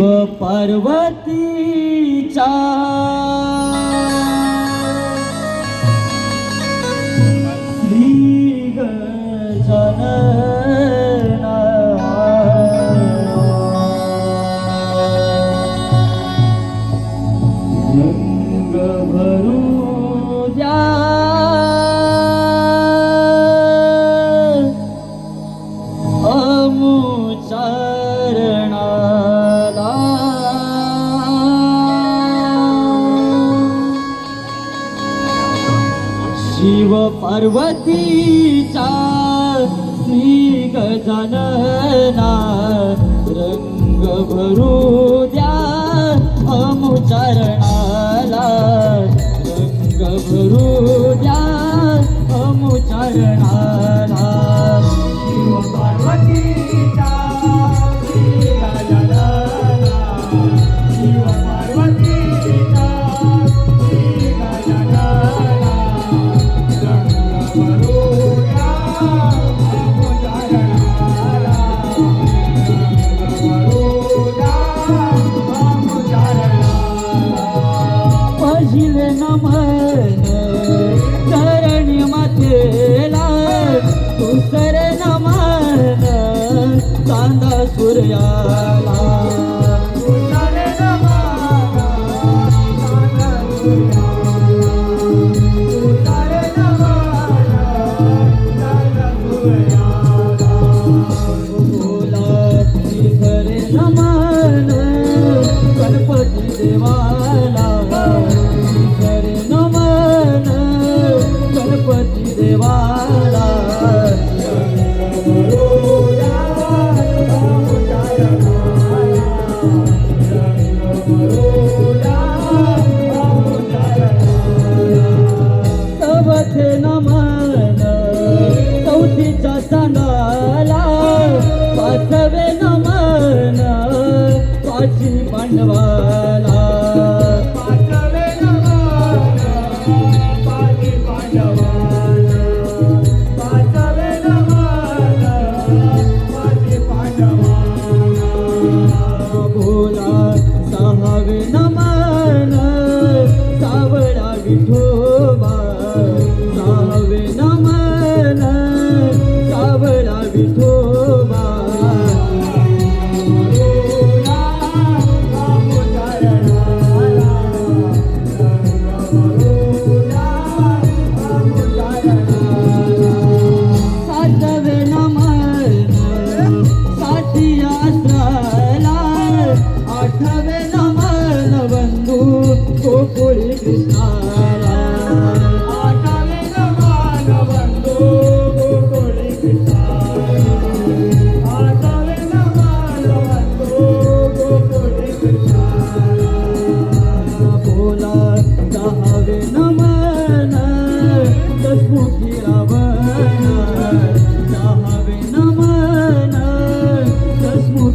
शिव पार्वतीचा. श्री गजानन शिव पार्वतीचा श्री गजानना रंग भरू द्या अमुचरणाला. रंग भरू द्या अमुचरणाला. शिव पार्वती नमन चरणी मातेला तुसर नमन कांदा सूर्या.